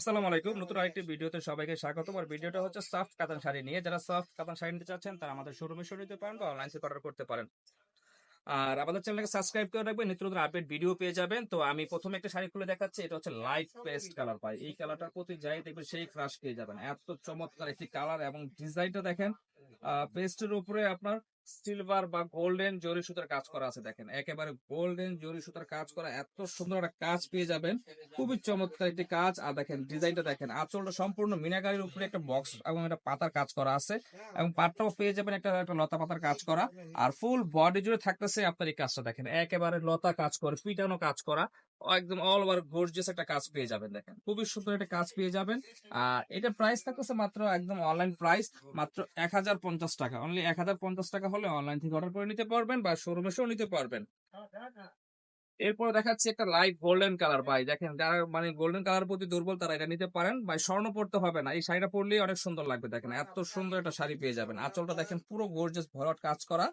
আসসালামু আলাইকুম। নতুন আরেকটি ভিডিওতে সবাইকে স্বাগতম। আর ভিডিওটা হচ্ছে সফট কাতান শাড়ি নিয়ে। যারা সফট কাতান শাড়ি নিতে চাচ্ছেন, তারা আমাদের শোরুমে শুনে নিতে পারেন বা অনলাইন থেকে অর্ডার করতে পারেন। আর আমাদের চ্যানেলকে সাবস্ক্রাইব করে রাখবেন। নিত্য নতুন আপডেট ভিডিও পেয়ে যাবেন। তো আমি প্রথমে একটা শাড়ি খুলে দেখাচ্ছি। এটা হচ্ছে লাইট পেস্ট কালার পাই। এই কালারটার প্রতি যাই দেখবেন সেই ক্রাশ পেয়ে যাবেন। এত চমৎকার একটি কালার এবং ডিজাইনটা দেখেন পেস্টের উপরে আপনার সিলভার বা গোল্ডেন জরি সুতার কাজ করা আছে দেখেন। একেবারে গোল্ডেন জরি সুতার কাজ করা, এত সুন্দর একটা কাজ পেয়ে যাবেন। খুবই চমৎকার একটি কাজ। আর দেখেন, ডিজাইনটা দেখেন, আঁচলটা সম্পূর্ণ মিনাকারির উপরে একটা বক্স এবং একটা পাতার কাজ করা আছে। এবং পাটটাও পেয়ে যাবেন একটা একটা লতা পাতার কাজ করা। আর ফুল বডি জুড়ে থাকতেছে আপনার এই কাজটা দেখেন। একেবারে লতা কাজ করে, পিটানো কাজ করা। একদম অল ওভার গর্জিয়াস একটা কাজ পেয়ে যাবেন দেখেন। খুবই সুন্দর একটা কাজ পেয়ে যাবেন। আর এটা প্রাইস থাকতেছে মাত্র একদম অনলাইন প্রাইস মাত্র এক হাজার পঞ্চাশ টাকা। অনলি এক হাজার পঞ্চাশ টাকা হলে অনলাইন থেকে অর্ডার করে নিতে পারবেন বা শোরুমে এসেও নিতে পারবেন। এরপরে দেখাচ্ছি একটা লাইট গোল্ডেন কালার ভাই। দেখেন, যারা মানে গোল্ডেন কালার প্রতি দুর্বল, তারা এটা নিতে পারেন। ভাই, স্বর্ণ পড়তে হবে না। এই শাড়িটা পরলেই অনেক সুন্দর লাগবে, দেখেন। এত সুন্দর একটা শাড়ি পেয়ে যাবেন। আঁচলটা দেখেন, পুরো গর্জিয়াস ভরট কাজ করা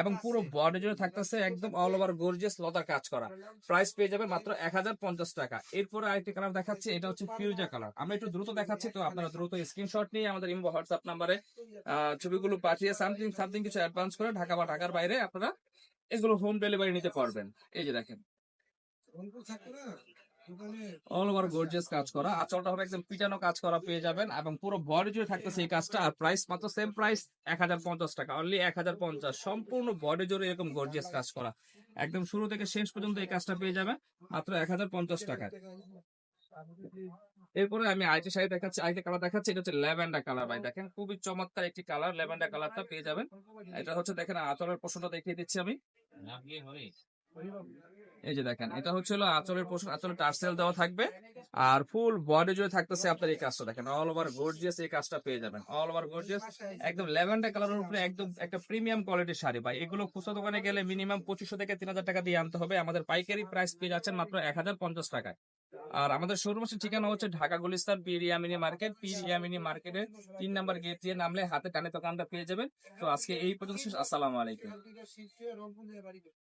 এবং পুরো বডি জুড়ে থাকতেছে একদম অল ওভার গর্জিয়াস লতার কাজ করা। প্রাইস পেয়ে যাবেন মাত্র এক হাজার পঞ্চাশ টাকা। এরপরে আরেকটি কালার দেখাচ্ছি, এটা হচ্ছে ফিউজা কালার আমরা একটু দ্রুত দেখাচ্ছি, তো আপনারা দ্রুত স্ক্রিনশট নিয়ে আমাদের ইমো হোয়াটসঅ্যাপ নাম্বারে ছবিগুলো পাঠিয়ে সামথিং সামথিং কিছু অ্যাডভান্স করে ঢাকা বা ঢাকার বাইরে আপনারা এগুলো হোম ডেলিভারি নিতে পারবেন। এই যে দেখেন। অল ওভার কাজ করা। হবে একদম কাজ করা পেয়ে যাবেন এবং পুরো বডি থাকতেছে এই কাজটা। আর প্রাইস মাত্র সেম প্রাইস এক হাজার পঞ্চাশ টাকা। অনলি এক হাজার পঞ্চাশ। সম্পূর্ণ বডি এরকম গর্জিয়াস কাজ করা। একদম শুরু থেকে শেষ পর্যন্ত এই কাজটা পেয়ে যাবেন। মাত্র এক হাজার পঞ্চাশ টাকা এরপরে আমি আইটি শাড়ি দেখাচ্ছি আইটি কালার দেখাচ্ছি, এটা হচ্ছে ল্যাভেন্ডার কালার ভাই, দেখেন খুবই চমৎকার একটি কালার ল্যাভেন্ডার কালারটা পেয়ে যাবেন। এটা হচ্ছে দেখেন আঁচলের পোষণটা দেখিয়ে দিচ্ছি আমি। এই যে দেখেন, এটা হচ্ছে হলো আঁচলের পোষণ আঁচলের টার্সেল দেওয়া থাকবে। আর ফুল বডি জুড়ে থাকতেছে আপনার এই কাজটা, দেখেন অল ওভার গর্জিয়াস এই কাজটা পেয়ে যাবেন অল ওভার গর্জিয়াস একদম ল্যাভেন্ডার কালারের উপরে একদম একটা প্রিমিয়াম কোয়ালিটির শাড়ি ভাই। এগুলো খুচরা দোকানে গেলে মিনিমাম পঁচিশশো থেকে তিন হাজার টাকা দিয়ে আনতে হবে। আমাদের পাইকারি প্রাইস পেয়ে যাচ্ছেন মাত্র এক হাজার পঞ্চাশ টাকায়। আর আমাদের শোরুমের ঠিকানা হচ্ছে ঢাকা গুলিস্তান পিরিয়ামিনি মার্কেট। পিরিয়ামিনি মার্কেটে তিন নাম্বার গেট দিয়ে নামলে হাতে টানে দোকানটা পেয়ে যাবেন। তো আজকে এই পর্যন্ত। আসসালামু আলাইকুম।